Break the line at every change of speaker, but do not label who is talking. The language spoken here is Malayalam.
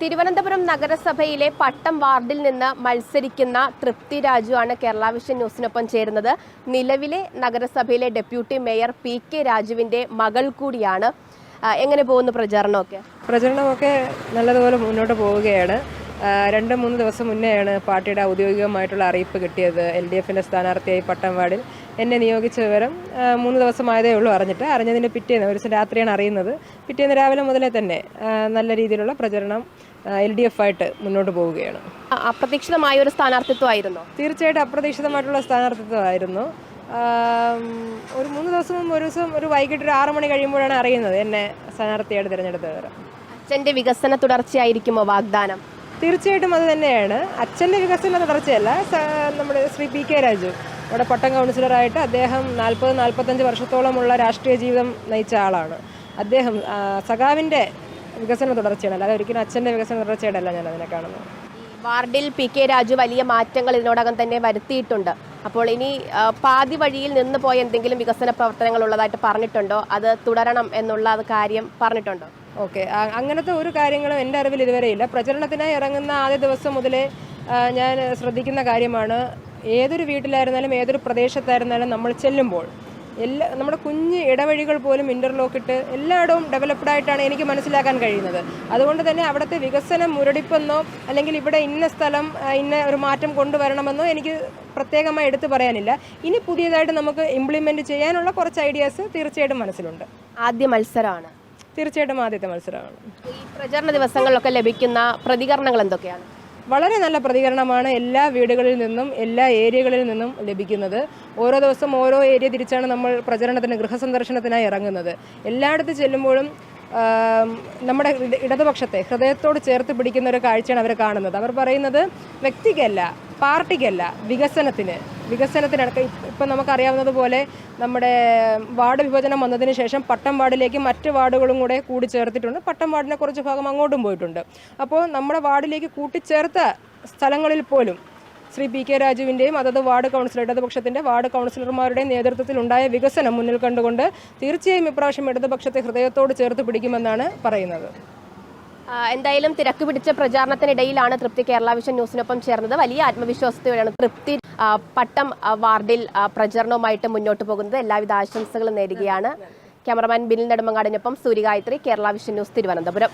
തിരുവനന്തപുരം നഗരസഭയിലെ പട്ടം വാർഡിൽ നിന്ന് മത്സരിക്കുന്ന തൃപ്തി രാജു ആണ് കേരള വിഷൻ ന്യൂസിനൊപ്പം ചേരുന്നത്. നിലവിലെ നഗരസഭയിലെ ഡെപ്യൂട്ടി മേയർ പി കെ രാജുവിന്റെ മകൾ കൂടിയാണ്. എങ്ങനെ പോകുന്നു പ്രചാരണമൊക്കെ?
പ്രചരണമൊക്കെ നല്ലതുപോലെ മുന്നോട്ട് പോവുകയാണ്. രണ്ട് മൂന്ന് ദിവസം മുന്നെയാണ് പാർട്ടിയുടെ ഔദ്യോഗികമായിട്ടുള്ള അറിയിപ്പ് കിട്ടിയത്. എൽ ഡി എഫിന്റെ സ്ഥാനാർത്ഥിയായി പട്ടംവാടിൽ എന്നെ നിയോഗിച്ച വിവരം മൂന്ന് ദിവസമായതേ ഉള്ളൂ അറിഞ്ഞിട്ട്. അറിഞ്ഞതിന്റെ പിറ്റേന്ന് ഒരു ദിവസം രാത്രിയാണ് അറിയുന്നത്. പിറ്റേന്ന് രാവിലെ മുതലേ തന്നെ നല്ല രീതിയിലുള്ള പ്രചരണം എൽ ഡി എഫ് ആയിട്ട് മുന്നോട്ട് പോവുകയാണ്.
അപ്രതീക്ഷിതമായ ഒരു സ്ഥാനാർത്ഥിത്വമായിരുന്നു?
തീർച്ചയായിട്ടും അപ്രതീക്ഷിതമായിട്ടുള്ള സ്ഥാനാർത്ഥിത്വമായിരുന്നു. ഒരു മൂന്ന് ദിവസം മുമ്പ് ഒരു ദിവസം ഒരു വൈകിട്ട് ഒരു ആറ് മണി കഴിയുമ്പോഴാണ് അറിയുന്നത് എന്നെ സ്ഥാനാർത്ഥിയായിട്ട് തിരഞ്ഞെടുത്തത്
അച്ഛന്റെ വികസന തുടർച്ചയായിരിക്കുമോ വാഗ്ദാനം?
തീർച്ചയായിട്ടും അത് തന്നെയാണ്. അച്ഛന്റെ വികസന തുടർച്ചയല്ല നമ്മുടെ ശ്രീ പി കെ രാജു. നമ്മുടെ പട്ടം കൗൺസിലറായിട്ട് അദ്ദേഹം നാൽപ്പത് നാൽപ്പത്തഞ്ച് വർഷത്തോളമുള്ള രാഷ്ട്രീയ ജീവിതം നയിച്ച ആളാണ്. അദ്ദേഹം സഖാവിന്റെ വികസന തുടർച്ചയാണ്. അല്ലാതെ ഒരിക്കലും അച്ഛന്റെ വികസന തുടർച്ചയായിട്ടല്ല ഞാൻ അതിനെ കാണുന്നത്.
വാർഡിൽ പി കെ രാജു വലിയ മാറ്റങ്ങൾ ഇതിനോടകം തന്നെ വരുത്തിയിട്ടുണ്ട്. അപ്പോൾ ഇനി പാതി വഴിയിൽ നിന്ന് പോയ എന്തെങ്കിലും വികസന പ്രവർത്തനങ്ങൾ ഉള്ളതായിട്ട് പറഞ്ഞിട്ടുണ്ടോ? അത് തുടരണം എന്നുള്ള കാര്യം പറഞ്ഞിട്ടുണ്ടോ?
ഓക്കെ. അങ്ങനത്തെ ഒരു കാര്യങ്ങളും എന്റെ അറിവിൽ ഇതുവരെ ഇല്ല. പ്രചരണത്തിനായി ഇറങ്ങുന്ന ആദ്യ ദിവസം മുതലേ ഞാൻ ശ്രദ്ധിക്കുന്ന കാര്യമാണ് ഏതൊരു വീട്ടിലായിരുന്നാലും ഏതൊരു പ്രദേശത്തായിരുന്നാലും നമ്മൾ ചെല്ലുമ്പോൾ എല്ലാ നമ്മുടെ കുഞ്ഞ് ഇടവഴികൾ പോലും ഇന്റർലോക്ക് ഇട്ട് എല്ലായിടവും ഡെവലപ്ഡ് ആയിട്ടാണ് എനിക്ക് മനസ്സിലാക്കാൻ കഴിയുന്നത്. അതുകൊണ്ട് തന്നെ അവിടുത്തെ വികസനം മുരടിപ്പെന്നോ അല്ലെങ്കിൽ ഇവിടെ ഇന്ന സ്ഥലം ഇന്ന ഒരു മാറ്റം കൊണ്ടുവരണമെന്നോ എനിക്ക് പ്രത്യേകമായി എടുത്തു പറയാനില്ല. ഇനി പുതിയതായിട്ട് നമുക്ക് ഇംപ്ലിമെന്റ് ചെയ്യാനുള്ള കുറച്ച് ഐഡിയാസ് തീർച്ചയായിട്ടും മനസ്സിലുണ്ട്.
ആദ്യ മത്സരമാണ്.
തീർച്ചയായിട്ടും ആദ്യത്തെ മത്സരമാണ്.
ഈ പ്രചരണ ദിവസങ്ങളിലൊക്കെ ലഭിക്കുന്ന പ്രതികരണങ്ങൾ എന്തൊക്കെയാണ്?
വളരെ നല്ല പ്രതികരണമാണ് എല്ലാ വീടുകളിൽ നിന്നും എല്ലാ ഏരിയകളിൽ നിന്നും ലഭിക്കുന്നത്. ഓരോ ദിവസം ഓരോ ഏരിയ തിരിച്ചാണ് നമ്മൾ പ്രചരണത്തിന് ഗൃഹസന്ദർശനത്തിനായി ഇറങ്ങുന്നത്. എല്ലായിടത്ത് ചെല്ലുമ്പോഴും നമ്മുടെ ഇടതുപക്ഷത്തെ ഹൃദയത്തോട് ചേർത്ത് പിടിക്കുന്ന ഒരു കാഴ്ചയാണ് അവർ കാണുന്നത്. അവർ പറയുന്നത് വ്യക്തിക്കല്ല പാർട്ടിക്കല്ല വികസനത്തിന്. വികസനത്തിനടക്ക ഇപ്പം നമുക്കറിയാവുന്നത് പോലെ നമ്മുടെ വാർഡ് വിഭജനം വന്നതിന് ശേഷം പട്ടം വാർഡിലേക്ക് മറ്റ് വാർഡുകളും കൂടെ കൂടി ചേർത്തിട്ടുണ്ട് പട്ടം വാർഡിനെ കുറച്ച് ഭാഗം അങ്ങോട്ടും പോയിട്ടുണ്ട്. അപ്പോൾ നമ്മുടെ വാർഡിലേക്ക് കൂട്ടിച്ചേർത്ത സ്ഥലങ്ങളിൽ പോലും ശ്രീ പി കെ രാജുവിന്റെയും അതത് വാർഡ് കൗൺസിലർ ഇടതുപക്ഷത്തിന്റെ വാർഡ് കൗൺസിലർമാരുടെയും നേതൃത്വത്തിൽ ഉണ്ടായ വികസനം മുന്നിൽ കണ്ടുകൊണ്ട് തീർച്ചയായും ഇപ്രാവശ്യം ഇടതുപക്ഷത്തെ ഹൃദയത്തോട് ചേർത്ത് പിടിക്കുമെന്നാണ് പറയുന്നത്.
എന്തായാലും തിരക്ക് പിടിച്ച പ്രചാരണത്തിനിടയിലാണ് തൃപ്തി കേരള വിഷൻ ന്യൂസിനൊപ്പം ചേർന്നത്. വലിയ ആത്മവിശ്വാസത്തോടെയാണ് തൃപ്തി പട്ടം വാർഡിൽ പ്രചരണവുമായിട്ട് മുന്നോട്ട് പോകുന്നത്. എല്ലാവിധ ആശംസകളും നേരുകയാണ്. ക്യാമറമാൻ ബിനിൽ നെടുമങ്ങാടിനൊപ്പം സൂര്യഗായത്രി കേരള വിഷൻ ന്യൂസ് തിരുവനന്തപുരം.